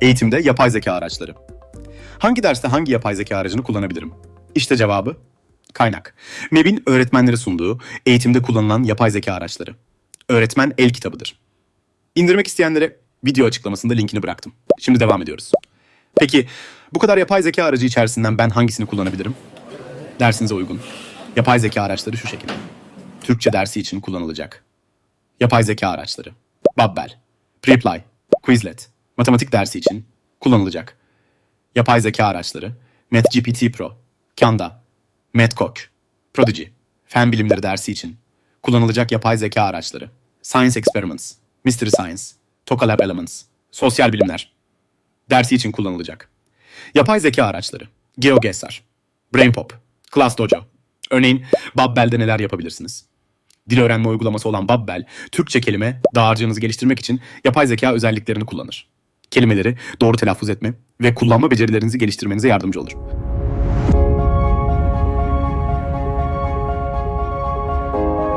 Eğitimde yapay zeka araçları. Hangi derste hangi yapay zeka aracını kullanabilirim? İşte cevabı. Kaynak. MEB'in öğretmenlere sunduğu eğitimde kullanılan yapay zeka araçları. Öğretmen el kitabıdır. İndirmek isteyenlere video açıklamasında linkini bıraktım. Şimdi devam ediyoruz. Peki bu kadar yapay zeka aracı içerisinden ben hangisini kullanabilirim? Dersinize uygun. Yapay zeka araçları şu şekilde. Türkçe dersi için kullanılacak. Yapay zeka araçları. Babbel, Preply, Quizlet, matematik dersi için kullanılacak. Yapay zeka araçları. MathGPT Pro, Kanda, Mathcock, Prodigy, fen bilimleri dersi için kullanılacak yapay zeka araçları. Science Experiments, Mystery Science, Tokalab Elements, sosyal bilimler dersi için kullanılacak. Yapay zeka araçları. GeoGuessr, BrainPop, ClassDojo. Örneğin Babbel'de neler yapabilirsiniz? Dil öğrenme uygulaması olan Babbel, Türkçe kelime dağarcığınızı geliştirmek için yapay zeka özelliklerini kullanır. Kelimeleri doğru telaffuz etme ve kullanma becerilerinizi geliştirmenize yardımcı olur.